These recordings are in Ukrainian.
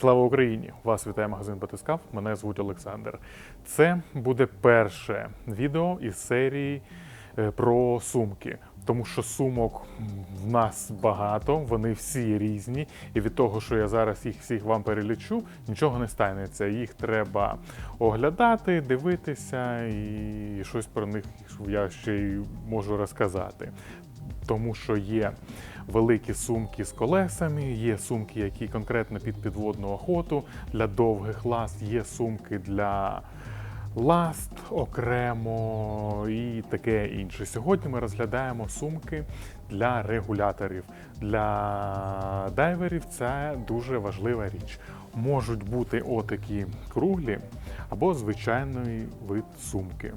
Слава Україні! Вас вітає магазин Батискав. Мене звуть Олександр. Це буде перше відео із серії е, про сумки. Тому що сумок в нас багато, вони всі різні, і від того, що я зараз їх всіх вам перелічу, нічого не станеться. Їх треба оглядати, дивитися, і щось про них я ще й можу розказати. Тому що є великі сумки з колесами, є сумки, які конкретно під підводну охоту для довгих ласт, є сумки для ласт окремо і таке інше. Сьогодні ми розглядаємо сумки для регуляторів. Для дайверів це дуже важлива річ. Можуть бути отакі круглі або звичайний вид сумки.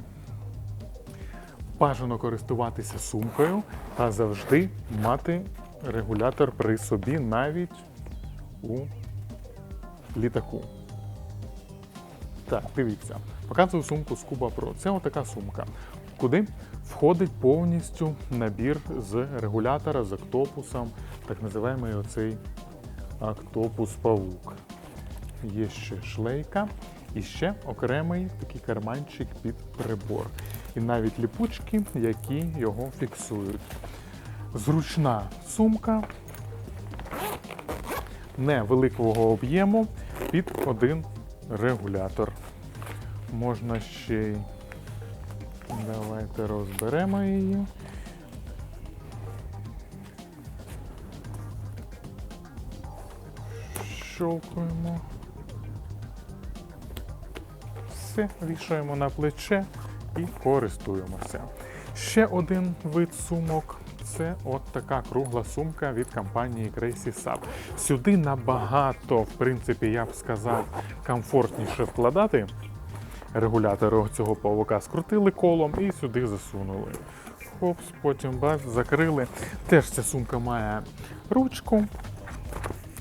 Бажано користуватися сумкою та завжди мати регулятор при собі навіть у літаку. Так, дивіться, показую сумку з Cuba Pro. Це отака сумка, куди входить повністю набір з регулятора з октопусом, так називаємо оцей октопус павук. Є ще шлейка і ще окремий такий карманчик під прибор. І навіть ліпучки, які його фіксують. Зручна сумка невеликого об'єму під один регулятор. Можна ще й давайте розберемо її. Щовкуємо. Все, вішаємо на плече і користуємося. Ще один вид сумок це от така кругла сумка від компанії Crazy Sub. Сюди набагато, в принципі, я б сказав, комфортніше вкладати регулятори цього павука. Скрутили колом і сюди засунули. Хопс, потім бац, закрили. Теж ця сумка має ручку.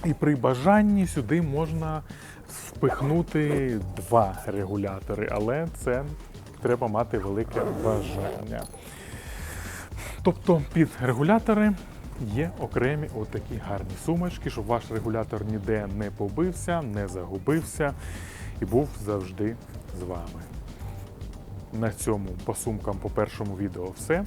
І при бажанні сюди можна впихнути два регулятори, але це треба мати велике бажання. Тобто під регулятори є окремі отакі гарні сумочки, щоб ваш регулятор ніде не побився, не загубився і був завжди з вами. На цьому по сумкам по першому відео все.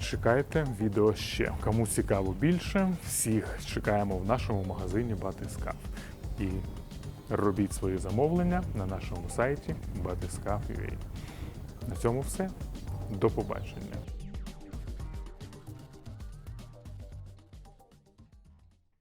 Чекайте відео ще. Кому цікаво більше, всіх чекаємо в нашому магазині Батискаф. І робіть свої замовлення на нашому сайті batiskaf.ua. На цьому все. До побачення.